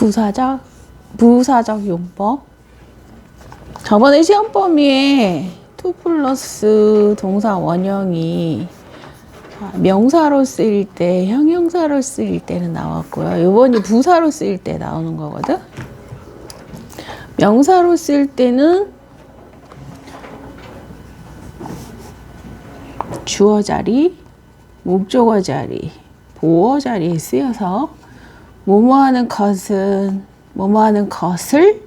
부사적 부사적 용법 저번에 시험 범위에 투 플러스 동사 원형이 아, 명사로 쓰일 때, 형용사로 쓰일 때는 나왔고요. 이번이 부사로 쓰일 때 나오는 거거든. 명사로 쓸 때는 주어 자리, 목적어 자리, 보어 자리에 쓰여서 뭐뭐하는 것은 뭐뭐하는 것을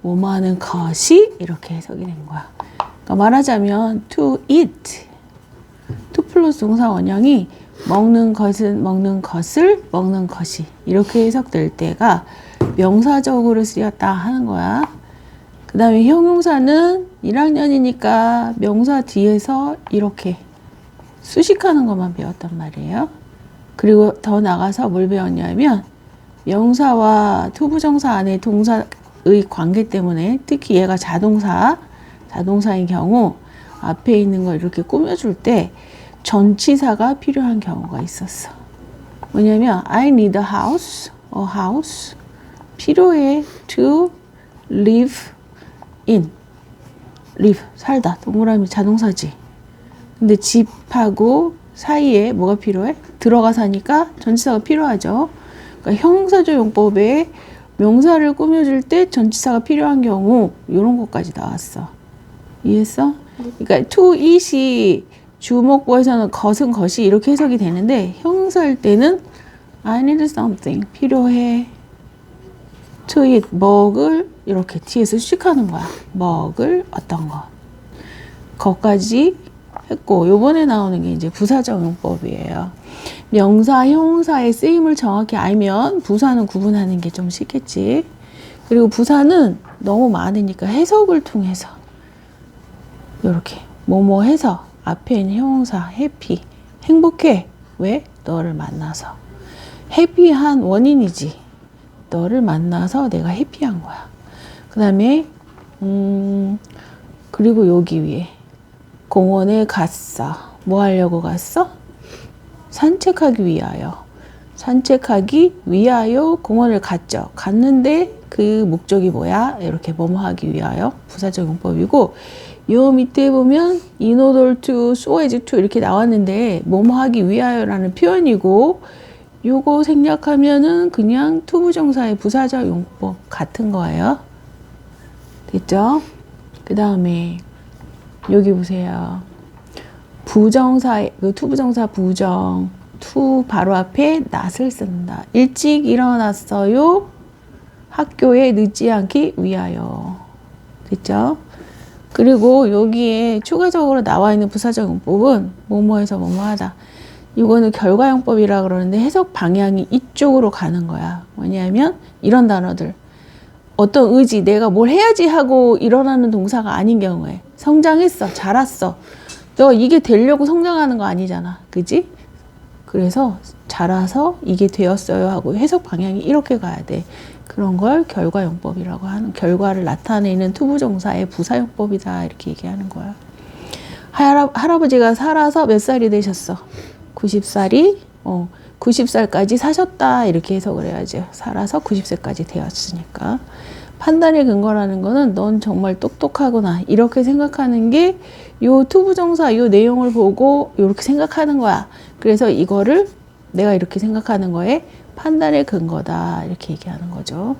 뭐뭐하는 것이 이렇게 해석이 된 거야. 그러니까 말하자면 to eat to 플러스 동사 원형이 먹는 것은 먹는 것을 먹는 것이 이렇게 해석될 때가 명사적으로 쓰였다 하는 거야. 그 다음에 형용사는 1학년이니까 명사 뒤에서 이렇게 수식하는 것만 배웠단 말이에요. 그리고 더 나가서 뭘 배웠냐면 명사와 투부정사 안에 동사의 관계 때문에 특히 얘가 자동사, 자동사인 경우 앞에 있는 걸 이렇게 꾸며줄 때 전치사가 필요한 경우가 있었어. 뭐냐면 I need a house, a house. 필요해 to live in. live 살다 동그라미 자동사지. 근데 집하고 사이에 뭐가 필요해? 들어가 사니까 전치사가 필요하죠. 그러니까 형용사적 용법에 명사를 꾸며줄 때 전치사가 필요한 경우 이런 것까지 나왔어. 이해했어? 그러니까 to it이 주목보에서는 것은 것이 이렇게 해석이 되는데 형용사일 때는 I need something 필요해. to eat 먹을 이렇게 뒤에서 수식하는 거야. 먹을 어떤 것. 거까지 했고 요번에 나오는 게 이제 부사적 용법이에요. 명사, 형용사의 쓰임을 정확히 알면 부사는 구분하는 게 좀 쉽겠지. 그리고 부사는 너무 많으니까 해석을 통해서 이렇게 뭐뭐 해서 앞에 있는 형용사 해피 행복해 왜 너를 만나서 해피한 원인이지 너를 만나서 내가 해피한 거야. 그 다음에 음 그리고 여기 위에 공원에 갔어. 뭐 하려고 갔어? 산책하기 위하여. 산책하기 위하여 공원을 갔죠. 갔는데 그 목적이 뭐야? 이렇게 뭐뭐 하기 위하여 부사적 용법이고 요 밑에 보면 in order to, so as to 이렇게 나왔는데 뭐뭐 하기 위하여라는 표현이고 요거 생략하면은 그냥 투부정사의 부사적 용법 같은 거예요. 됐죠? 그 다음에 여기 보세요. 부정사, 그 투부정사 부정, 투 바로 앞에 낫을 쓴다. 일찍 일어났어요. 학교에 늦지 않기 위하여. 됐죠? 그리고 여기에 추가적으로 나와 있는 부사적 용법은 뭐뭐해서 뭐뭐하다. 이거는 결과용법이라 그러는데 해석 방향이 이쪽으로 가는 거야. 뭐냐면 이런 단어들. 어떤 의지, 내가 뭘 해야지 하고 일어나는 동사가 아닌 경우에 성장했어, 자랐어. 너 이게 되려고 성장하는 거 아니잖아. 그지? 그래서 자라서 이게 되었어요 하고 해석 방향이 이렇게 가야 돼. 그런 걸 결과용법이라고 하는 결과를 나타내는 투부정사의 부사용법이다 이렇게 얘기하는 거야. 할아, 할아버지가 살아서 몇 살이 되셨어? 90살이 어 90살까지 사셨다 이렇게 해석을 해야죠. 살아서 90세까지 되었으니까. 판단의 근거라는 거는 넌 정말 똑똑하구나 이렇게 생각하는 게 요 투부정사 요 내용을 보고 이렇게 생각하는 거야. 그래서 이거를 내가 이렇게 생각하는 거에 판단의 근거다 이렇게 얘기하는 거죠.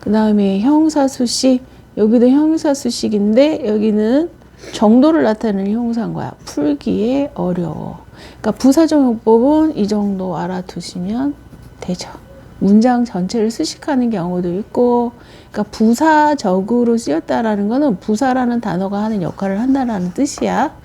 그 다음에 형용사 수식 여기도 형용사 수식인데 여기는 정도를 나타내는 형용사인 거야. 풀기에 어려워. 그러니까 부사정용법은 이 정도 알아두시면 되죠. 문장 전체를 수식하는 경우도 있고, 그러니까 부사적으로 쓰였다라는 거는 부사라는 단어가 하는 역할을 한다라는 뜻이야.